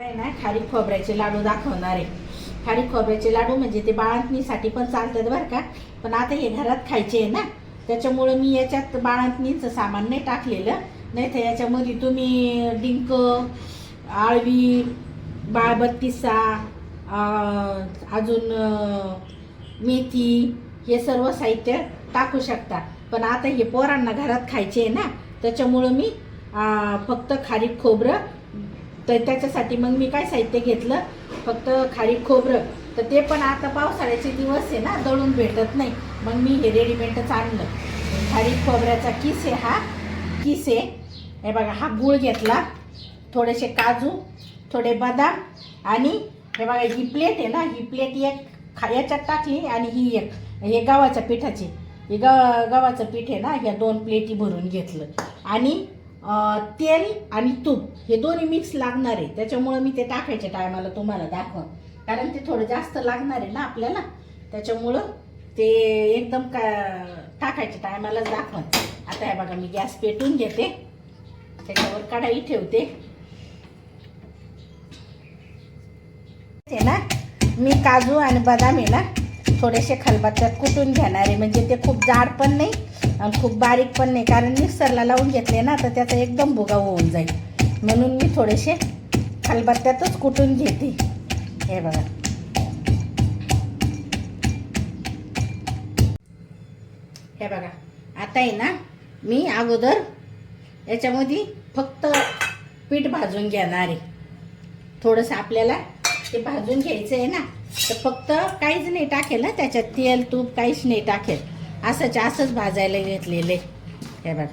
ना खारीक खोबऱ्याचे लाडू दाखवणार आहे. खारीक खोबऱ्याचे लाडू म्हणजे ते बाळंतणीसाठी पण चालतात बरं का. पण आता हे घरात खायचे आहे ना. त्याच्यामुळं मी याच्यात बाळंतणीचं सामान नाही टाकलेलं. नाही तर याच्यामध्ये तुम्ही डिंक आळवी बाळबत्तीसा अजून मेथी हे सर्व साहित्य टाकू शकता. पण आता हे पोरांना घरात खायचे आहे ना. त्याच्यामुळं मी फक्त खारीक खोबरं तर त्याच्यासाठी मग मी काय साहित्य घेतलं? फक्त खारी खोबरं. तर ते पण आता पावसाळ्याचे दिवस आहे ना दळून भेटत नाही. मग मी हे रेडीमेडच आणलं. खारी खोबऱ्याचा किस आहे हा? किस आहे. हे बघा हा गूळ घेतला. थोडेसे काजू थोडे बदाम आणि हे बघा ही प्लेट आहे ना ही प्लेट एक खा याच्यात टाकली आणि ही एक हे गव्हाच्या पिठाची. हे गव गव्हाचं पीठ आहे ना ह्या दोन प्लेटी भरून घेतलं. आणि तेल आणि तूप हे दोन्ही मिक्स लागणार आहे. त्याच्यामुळं मी ते टाकायच्या टायमाला तुम्हाला दाखवा कारण ते थोडं जास्त लागणार आहे ना आपल्याला. त्याच्यामुळं ते एकदम का टाकायच्या टायमालाच दाखवा आता हे बघा मी गॅस पेटून घेते. त्याच्यावर कढाई ठेवते. ते ना मी काजू आणि बदाम आहे ना थोडेसे खलबत्त्यात कुटून घेणार आहे. म्हणजे ते खूप जाड पण नाही आणि खूप बारीक पण नाही कारण मिक्सरला लावून घेतले ना तर त्याचा एकदम भुगा होऊन जाईल. म्हणून मी थोडेसे खलबत्त्यातच कुटून घेते. हे बघा. हे बघा. आता आहे ना मी अगोदर याच्यामध्ये फक्त पीठ भाजून घेणार आहे. थोडंसं आपल्याला ते भाजून घ्यायचं आहे ना तर फक्त काहीच नाही टाकेल ना त्याच्यात तेल तूप काहीच नाही टाकेल. असंच असंच भाजायला घेतलेले. हे बघा.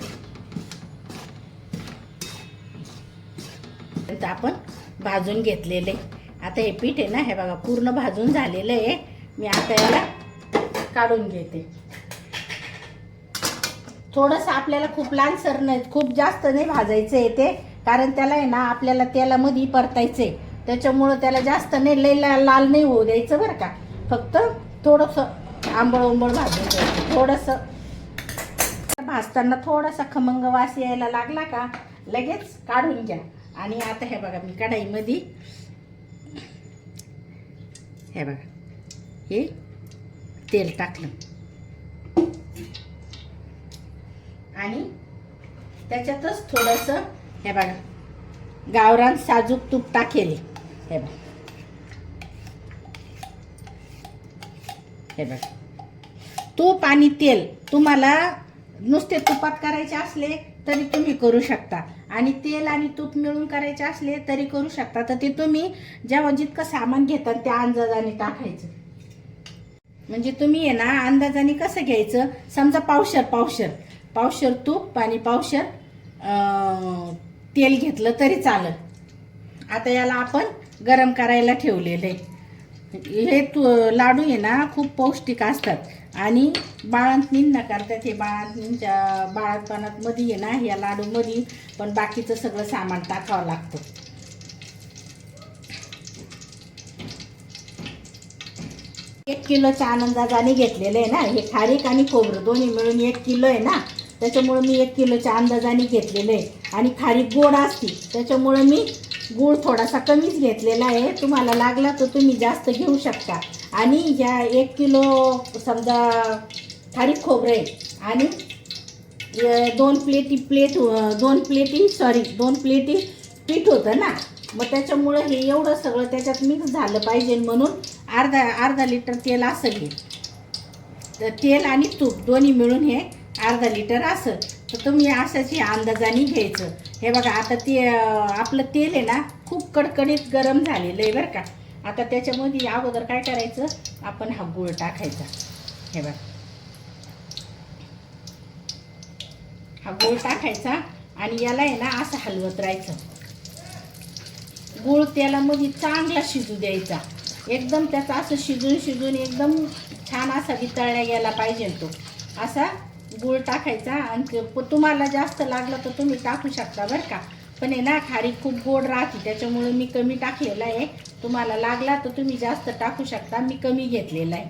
तर आपण भाजून घेतलेले. आता हे पीठ आहे ना हे बघा पूर्ण भाजून झालेलं आहे. मी आता याला काढून घेते. थोडंसं आपल्याला खूप लालसर नाही खूप जास्त नाही भाजायचं आहे ते. कारण त्याला आहे ना आपल्याला तेलामध्ये परतायचं आहे त्याच्यामुळं त्याला जास्त नाही लई लाल नाही होऊ द्यायचं बरं का. फक्त थोडंसं आंबळ उंबळ भाजून थोडंसं. भाजताना थोडासा खमंग वास यायला लागला का लगेच काढून घ्या. आणि आता हे बघा मी कढाईमध्ये हे बघा हे तेल टाकलं. आणि त्याच्यातच थोडंसं हे बघा गावरान साजूक तूप टाकेल. हे बघा. हे बघ. तूप आणि तेल तुम्हाला नुसते तुपात करायचे असले तरी तुम्ही करू शकता. आणि तेल आणि तूप मिळून करायचे असले तरी करू शकता. तर ते तुम्ही जेव्हा जितकं सामान घेतात त्या अंदाजाने टाकायचं. म्हणजे तुम्ही आहे ना अंदाजाने कसं घ्यायचं? समजा पावशर पावशर. पावशर तूप आणि पावशर तेल घेतलं तरी चालेल. आता याला आपण गरम करायला ठेवलेलं आहे. हे तू लाडू आहे ना खूप पौष्टिक असतात. आणि बाळंतणींना करतात हे बाळंतणींच्या बाळातपणात मध्ये आहे ना ह्या लाडूमध्ये पण बाकीचं सगळं सामान टाकावं लागतं. एक किलोच्या अंदाजाने घेतलेलं आहे ना हे खारीक आणि खोबरं दोन्ही मिळून एक किलो आहे ना त्याच्यामुळं मी एक किलोच्या अंदाजाने घेतलेलं आहे. आणि खारीक गोड असते त्याच्यामुळं मी गूळ थोडासा कमीच घेतलेला आहे. तुम्हाला लागला तर तुम्ही जास्त घेऊ शकता. आणि ह्या एक किलो समजा खारीक खोबरे आणि दोन प्लेटी प्लेट दोन प्लेटी सॉरी दोन प्लेटी पीठ होतं ना? मग त्याच्यामुळं हे एवढं सगळं त्याच्यात मिक्स झालं पाहिजे म्हणून अर्धा अर्धा लिटर तेल असं घे. तर तेल आणि तूप दोन्ही मिळून हे अर्धा लिटर असं. तर तुम्ही असंच हे अंदाजाने घ्यायचं. हे बघा आता ते आपलं तेल आहे ना खूप कडकडीत गरम झालेलं आहे बरं का. आता त्याच्यामध्ये अगोदर काय करायचं? आपण हा गूळ टाकायचा. हे बघा. हा गूळ टाकायचा आणि याला आहे ना असं हलवत राहायचं. गूळ तेलामध्ये चांगला शिजू द्यायचा. एकदम त्याचा असं शिजून शिजून एकदम छान असा वितळला गेला पाहिजे तो. असा गूळ टाकायचा आणि तुम्हाला जास्त लागलं तर तुम्ही टाकू शकता बरं का. पण आहे ना खारी खूप गोड राहते त्याच्यामुळे मी कमी टाकलेला आहे. तुम्हाला लागला तर तुम्ही जास्त टाकू शकता मी कमी घेतलेला आहे.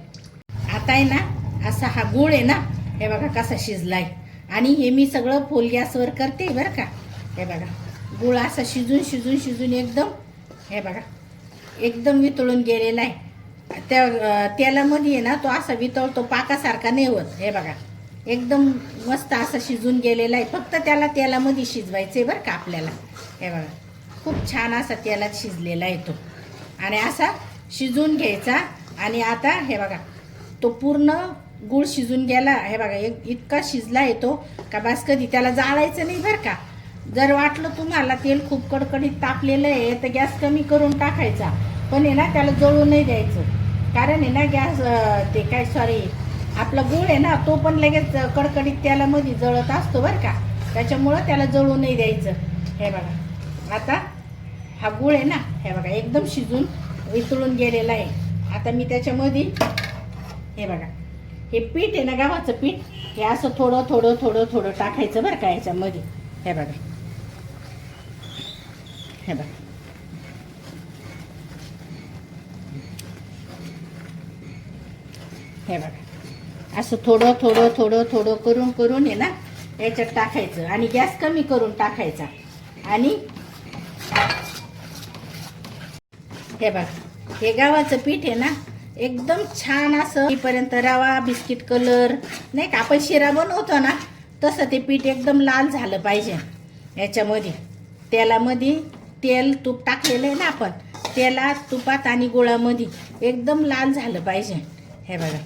आता आहे ना असा हा गूळ आहे ना हे बघा कसा शिजलाय. आणि हे मी सगळं फुल गॅसवर करते बरं का. हे बघा गुळ असा शिजून शिजून शिजून एकदम हे बघा एकदम वितळून गेलेला आहे. त्या तेलामध्ये ना तो असा वितळतो पाकासारखा नाही होत हे बघा. एकदम मस्त असा शिजून गेलेला आहे. फक्त त्याला तेलामध्ये शिजवायचं आहे बरं का आपल्याला. हे बघा खूप छान असा तेलात शिजलेला आहे तो. आणि असा शिजून घ्यायचा आणि आता हे बघा तो पूर्ण गूळ शिजून गेला. हे बघा एक इतका शिजला येतो का बास कधी त्याला जाळायचं नाही बरं का. जर वाटलं तुम्हाला तेल खूप कडकडीत तापलेलं आहे तर गॅस कमी करून टाकायचा. पण आहे ना त्याला जळू नाही द्यायचं. कारण आहे ना गॅस ते काय सॉरी आपला गूळ आहे ना तो पण लगेच कडकडीत त्यालामध्ये जळत असतो बरं का. त्याच्यामुळं त्याला जळू नाही द्यायचं. हे बघा. आता हा गूळ आहे ना हे बघा एकदम शिजून वितळून गेलेला आहे. आता मी त्याच्यामध्ये हे बघा. हे पीठ आहे ना गव्हाचं पीठ हे असं थोडं थोडं थोडं थोडं टाकायचं बरं का याच्यामध्ये. हे बघा. हे बघा. हे बघा. असं थोडं थोडं थोडं थोडं करून करून आहे ना याच्यात टाकायचं. आणि गॅस कमी करून टाकायचा. आणि हे बघा हे गावाचं पीठ आहे ना एकदम छान असं इथपर्यंत रवा बिस्किट कलर नाही का आपण शिरा बनवतो ना तसं ते पीठ एकदम लाल झालं पाहिजे याच्यामध्ये. तेलामध्ये तेल तूप टाकलेलं आहे ना आपण तेलात तुपात आणि गुळामध्ये एकदम लाल झालं पाहिजे. हे बघा.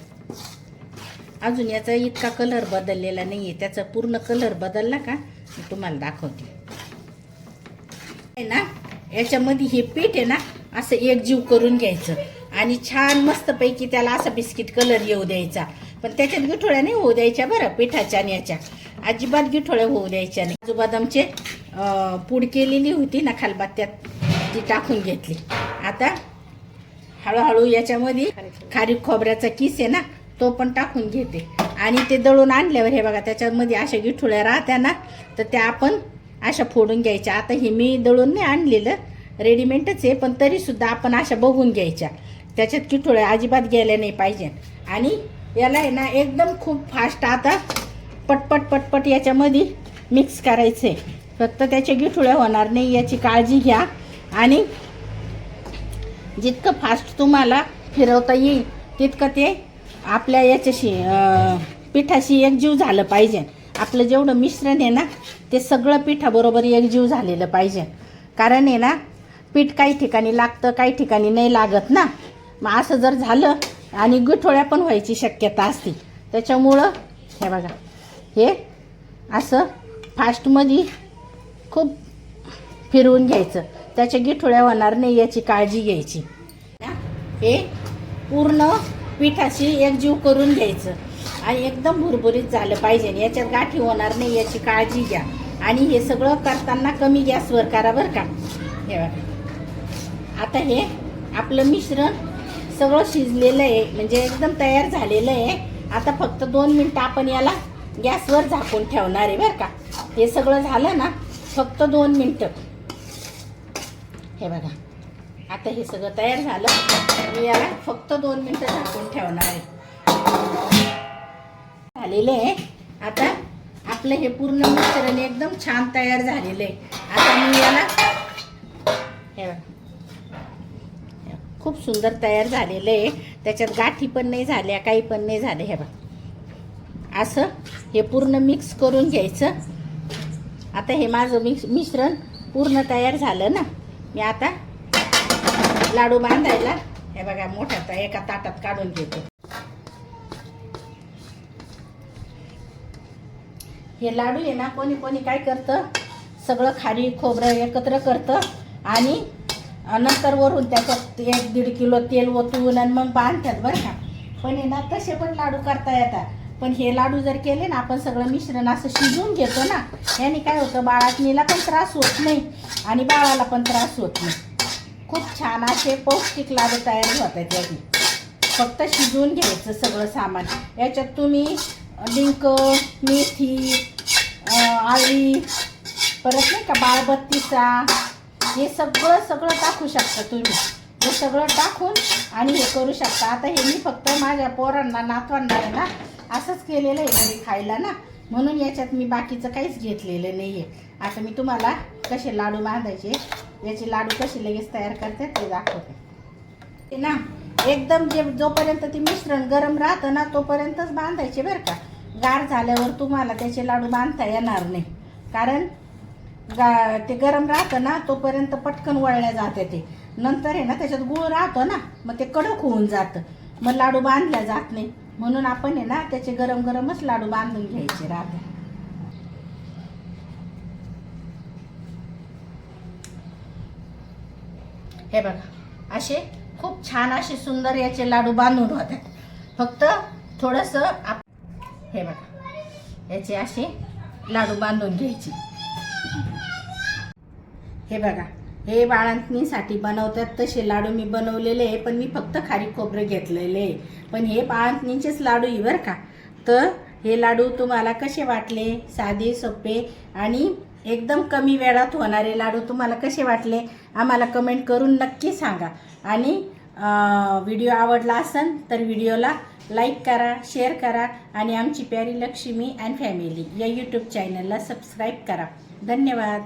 अजून याचा इतका कलर बदललेला नाही आहे त्याचा पूर्ण कलर बदलला का? मी तुम्हाला दाखवते. ना? याच्यामध्ये हे पीठ आहे ना असं एकजीव करून घ्यायचं. आणि छान मस्तपैकी त्याला असा बिस्किट कलर येऊ द्यायचा. पण त्याच्यात गिठोळ्या नाही होऊ द्यायच्या बरं पिठाच्या आणि याच्या. अजिबात गिठोळ्या होऊ द्यायच्या नाही. काजू बदामचे पूड केलेली होती ना खालबात्यात ती टाकून घेतली. आता हळूहळू याच्यामध्ये खारीक खोबऱ्याचा किस आहे ना तो पण टाकून घेते. आणि ते दळून आणल्यावर हे बघा त्याच्यामध्ये अशा गिठुळ्या राहत्या ना तर त्या आपण अशा फोडून घ्यायच्या. आता हे मी दळून नाही आणलेलं रेडीमेडच आहे पण तरीसुद्धा आपण अशा बघून घ्यायच्या. त्याच्यात किठुळ्या अजिबात गेल्या नाही पाहिजे. आणि याला आहे ना एकदम खूप फास्ट आता पटपट पटपट याच्यामध्ये मिक्स करायचं आहे फक्त त्याच्या गिठुळ्या होणार नाही याची काळजी घ्या. आणि जितकं फास्ट तुम्हाला फिरवता येईल तितकं ते आपल्या याच्याशी पिठाशी एकजीव झालं पाहिजे. आपलं जेवढं मिश्रण आहे ना ते सगळं पिठाबरोबर एकजीव झालेलं पाहिजे. कारण आहे ना पीठ काही ठिकाणी लागतं काही ठिकाणी नाही लागत ना. मग असं जर झालं आणि गुठोळ्या पण व्हायची शक्यता असते. त्याच्यामुळं हे बघा हे असं फास्टमध्ये खूप फिरवून घ्यायचं. त्याच्या गिठोळ्या होणार नाही याची काळजी घ्यायची. हे पूर्ण पिठाशी एकजीव करून घ्यायचं. आणि एकदम भुरभुरीत झालं पाहिजे. याच्यात गाठी होणार नाही याची काळजी घ्या. आणि हे सगळं करताना कमी गॅसवर करा बरं का. हे बघा. आता हे आपलं मिश्रण सगळं शिजलेलं आहे. म्हणजे एकदम तयार झालेलं आहे. आता फक्त दोन मिनटं आपण याला गॅसवर झाकून ठेवणार आहे बरं का. हे सगळं झालं ना फक्त दोन मिनटं. हे बघा. आता हे सगळं तयार झालं. मी याला फक्त दोन मिनटं झाकून ठेवणार आहे. झालेलं आहे. आता आपलं हे पूर्ण मिश्रण एकदम छान तयार झालेलं आहे. आता मी याला हे खूप सुंदर तयार झालेलं आहे. त्याच्यात गाठी पण नाही झाल्या काही पण नाही झाले. हे बघा. असं हे पूर्ण मिक्स करून घ्यायचं. आता हे माझं मिक्स मिश्रण पूर्ण तयार झालं ना. मी आता लाडू बांधायला. हे बघा मोठ्या एका ताटात काढून घेतो. हे लाडू आहे ना कोणी कोणी काय करतं? सगळं खारी खोबरं एकत्र करतं आणि नंतर वरून त्याच्यात एक दीड किलो तेल ओतून आणि मग बांधतात बरं का. पण हे ना तसे पण लाडू करता येतात. पण हे लाडू जर केले ना आपण सगळं मिश्रण असं शिजवून घेतो ना याने काय होतं बाळातनीला पण त्रास होत नाही आणि बाळाला पण त्रास होत नाही. खूप छान असे पौष्टिक लाडू तयार होतात याची. फक्त शिजवून घ्यायचं सगळं सामान. याच्यात तुम्ही डिंक मेथी आळी परत नाही का बाळबत्तीचा हे सगळं सगळं टाकू शकता तुम्ही. हे सगळं टाकून आणि हे करू शकता. आता हे मी फक्त माझ्या पोरांना नातवांना आहे ना असंच केलेलं आहे घरी खायला ना. म्हणून याच्यात मी बाकीचं काहीच घेतलेलं नाही आहे आता मी तुम्हाला कसे लाडू बांधायचे याचे लाडू कसे लगेच तयार करते ते दाखवते. ते ना एकदम जे जोपर्यंत ते मिश्रण गरम राहतं ना तोपर्यंतच बांधायचे बरं का. गार झाल्यावर तुम्हाला त्याचे लाडू बांधता येणार नाही. कारण गा ते गरम राहतं ना तोपर्यंत पटकन वळल्या जाते ते. नंतर आहे ना त्याच्यात गुळ राहतो ना मग ते कडक होऊन जातं. मग लाडू बांधल्या जात नाही. म्हणून आपण आहे ना त्याचे गरम गरमच लाडू बांधून घ्यायचे राहते. हे बघा असे खूप छान असे सुंदर याचे लाडू बांधून होतात फक्त थोडंसं आप हे बघा याचे असे लाडू बांधून घ्यायचे. हे बघा हे बाळंतणीसाठी बनवतात तसे लाडू मी बनवलेले आहे पण मी फक्त खारी खोबरं घेतलेले आहे. पण हे बाळंतणीचेच लाडू आहे बरं का. तर हे लाडू तुम्हाला कसे वाटले? साधे सोपे आणि एकदम कमी वेळात होणारे लाडू तुम्हाला कसे वाटले आम्हाला कमेंट करून नक्की सांगा. आणि व्हिडिओ आवडला असेल तर व्हिडिओला लाईक करा शेअर करा आणि आमची प्यारी लक्ष्मी अँड फॅमिली या यूट्यूब चॅनलला सबस्क्राईब करा. धन्यवाद.